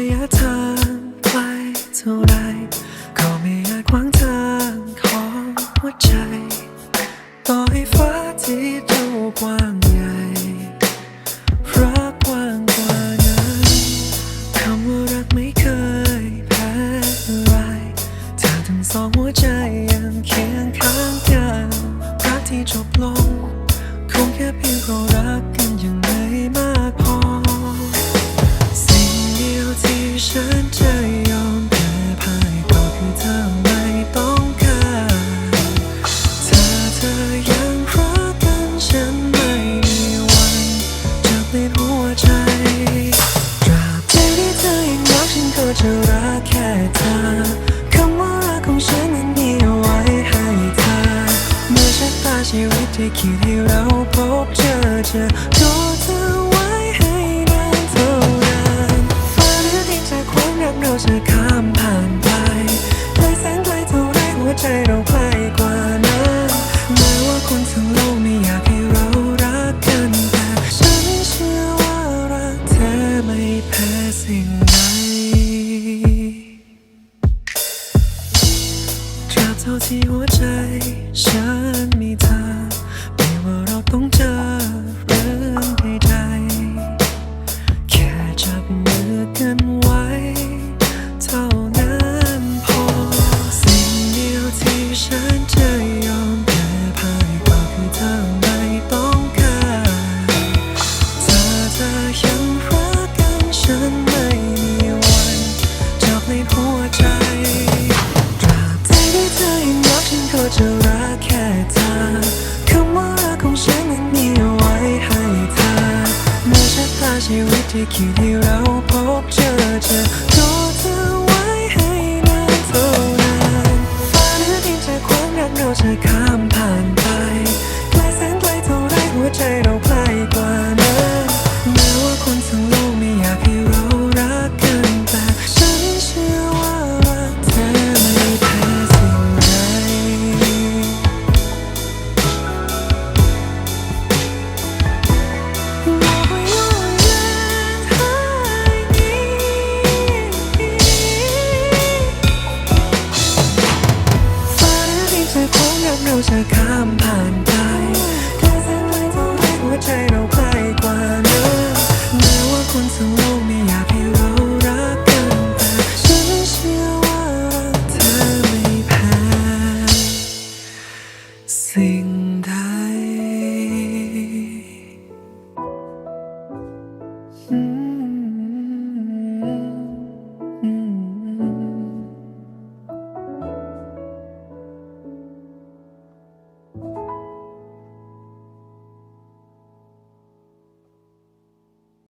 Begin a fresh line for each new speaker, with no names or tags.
ระยาทางไปเท่าไรก็ไม่อาจขวางทางของหัวใจ ต่อให้ฟ้าที่ ในคืนที่เราพบเจอจะรอเธอไว้ให้นานเท่านานฟ้าหรือดินจากความรักเราจะข้ามผ่านไปไกลแสนไกลเท่าไรหัวใจเราใกล้กว่านั้นแม้ว่าคนทั้งโลกไม่อยากให้เรารักกันแต่ฉันเชื่อว่ารักเธอไม่แพ้สิ่งใดตราบเท่าที่หัวใจฉันมีเธอ ต้องเจอเรื่องใดๆแค่จับมือกันไว้ เท่านั้นพอ สิ่งเดียวที่ฉันจะยอมแพ้พ่ายก็คือเธอไม่ต้องการเธอจะยังรักกันฉันไม่มีวันจับในหัวใจตราบใดที่เธอยังรักฉันก็จะรัก ชีวิตที่คิดให้เราพบเจอจะรอเธอไว้ให้นานเท่านานฟ้าหรือดินจะความรักเราจะข้ามผ่านไปไกลแสนไกลเท่าไรหัวใจเรา 留下看。Thank you.